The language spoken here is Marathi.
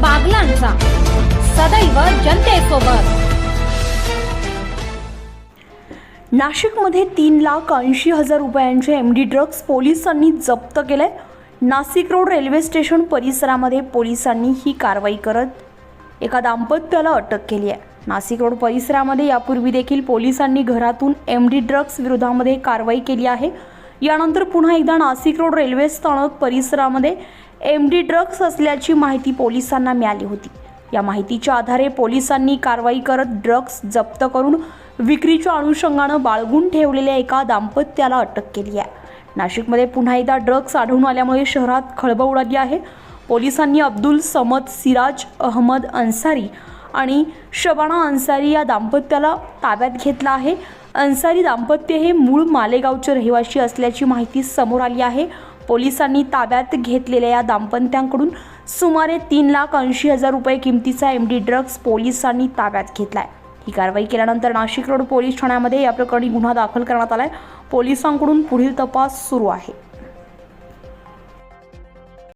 बागलांचा. सदैव जनतेसोबत. नाशिकमध्ये तीन लाख ऐंशी हजार रुपयांचे एम डी ड्रग्ज पोलिसांनी जप्त केले नाशिक रोड रेल्वे स्टेशन परिसरामध्ये पोलिसांनी ही कारवाई करत एका दाम्पत्याला अटक केली आहे. नाशिक रोड परिसरामध्ये यापूर्वी देखील पोलिसांनी घरातून एम डी ड्रग्ज विरोधामध्ये कारवाई केली आहे. यानंतर पुन्हा एकदा नाशिक रोड रेल्वे स्थानक परिसरामध्ये एम डी ड्रग्स असल्याची माहिती पोलिसांना मिळाली होती. या माहितीच्या आधारे पोलिसांनी कारवाई करत ड्रग्स जप्त करून विक्रीच्या अनुषंगानं बाळगून ठेवलेल्या एका दाम्पत्याला अटक केली आहे. नाशिकमध्ये पुन्हा एकदा ड्रग्स आढळून आल्यामुळे शहरात खळबळ उडाली आहे. पोलिसांनी अब्दुल समद सिराज अहमद अन्सारी आणि शबाना अन्सारी या दाम्पत्याला ताब्यात घेतला आहे. अन्सारी दाम्पत्य हे मूळ मालेगावचे रहिवासी असल्याची माहिती समोर आली आहे. पोलिसांनी ताब्यात घेतलेल्या या दाम्पत्यांकडून सुमारे तीन लाख ऐंशी हजार रुपये किमतीचा एम डी ड्रग्ज पोलिसांनी ताब्यात घेतला आहे ही कारवाई केल्यानंतर नाशिक रोड पोलीस ठाण्यामध्ये या प्रकरणी गुन्हा दाखल करण्यात आला आहे पोलिसांकडून पुढील तपास सुरू आहे.